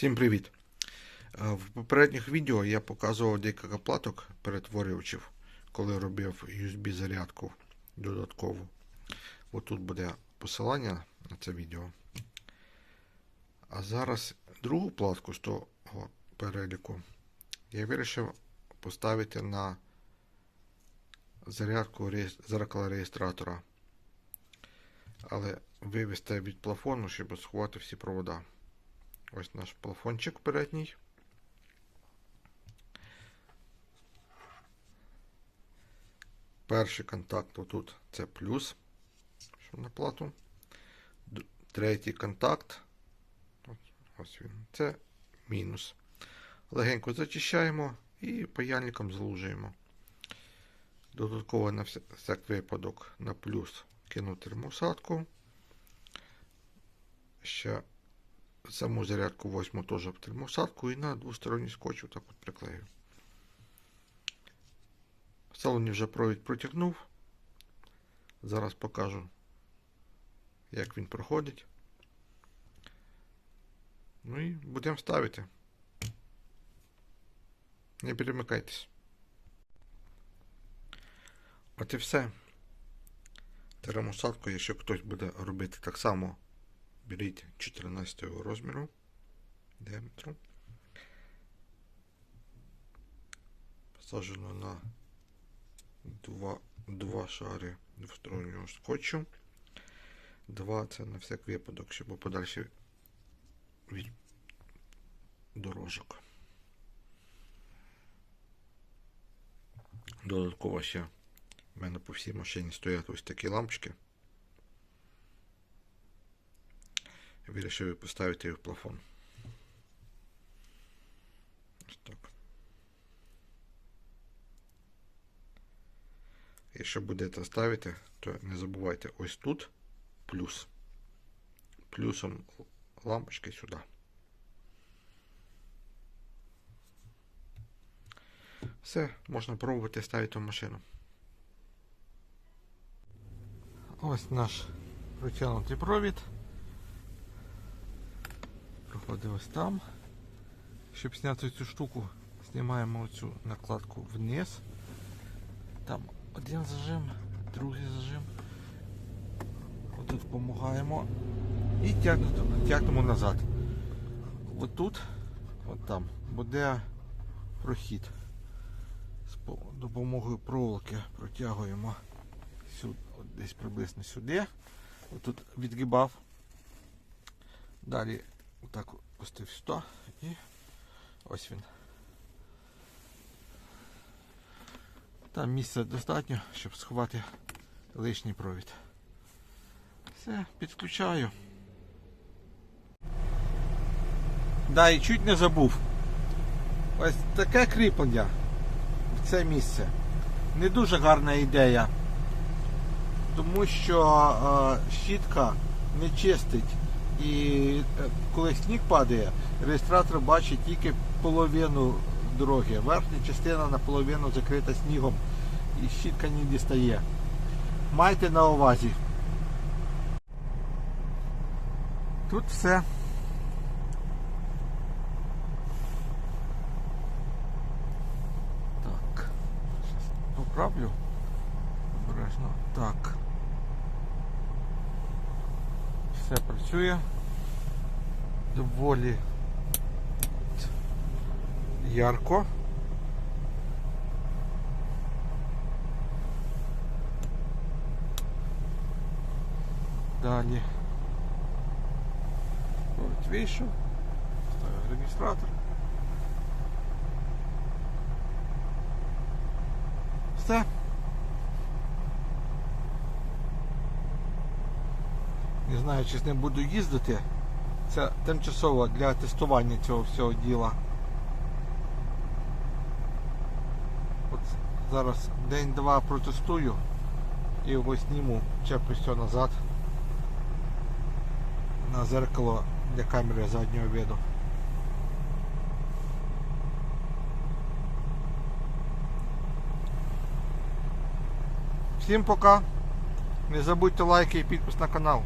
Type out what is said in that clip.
Всім привіт! Е, В попередніх відео я показував декілька платок перетворювачів, коли робив USB зарядку додаткову. Отут буде посилання на це відео. А зараз другу платку з того переліку я вирішив поставити на зарядку зеркала реєстратора. Але вивести від плафону, щоб сховати всі провода. Ось наш плафончик передній. Перший контакт отут це плюс, що на плату. Третій контакт. Ось, він. Це мінус. Легенько зачищаємо і паяльником залужуємо. Додатково на всяк випадок на плюс кину термосадку. Ще саму зарядку возьму теж в термосадку і на двосторонній скотч отак от приклею. В салоні вже провід протягнув. Зараз покажу, як він проходить. Ну і будемо ставити. Не перемикайтесь. От і все. Термосадку, якщо хтось буде робити так само беріть 14 розміру діаметру. Посаджено на два, два шари двостороннього скотчу. Два це на всяк випадок, щоб подальше від дорожок. Додатково ще в мене по всій машині стоять ось такі лампочки. Вирішив поставити її в плафон. Ось так. Якщо будете ставити, то не забувайте ось тут плюс. Плюсом лампочки сюди. Все, можна пробувати ставити в машину. Ось наш протягнутий провід. Проходить ось там. Щоб зняти цю штуку, знімаємо цю накладку вниз. Там один зажим, другий зажим. Отут допомагаємо. І тягнемо назад. Отут, от там, буде прохід. З допомогою проволоки протягуємо сюди, десь приблизно сюди. Отут відгибав. Далі отак пустив сюди і ось він. Там місця достатньо, щоб сховати лишній провід. Все, підключаю. Да, і чуть не забув. Ось таке кріплення в це місце. Не дуже гарна ідея. Тому що е, щітка не чистить. І е, коли сніг падає, реєстратор бачить тільки половину дороги. Верхня частина наполовину закрита снігом і щітка не дістає. Майте на увазі. Тут все. Так. Щас поправлю. Обережно. Так. Все працює. Доволі ярко. Далі. От вийшов. Ставив реєстратор. Все. Не знаю, чи з ним буду їздити. Це тимчасово для тестування цього всього діла. От зараз день-два протестую і його зніму, чеплю все назад на зеркало для камери заднього виду. Всім пока. Не забудьте лайки і підпис на канал.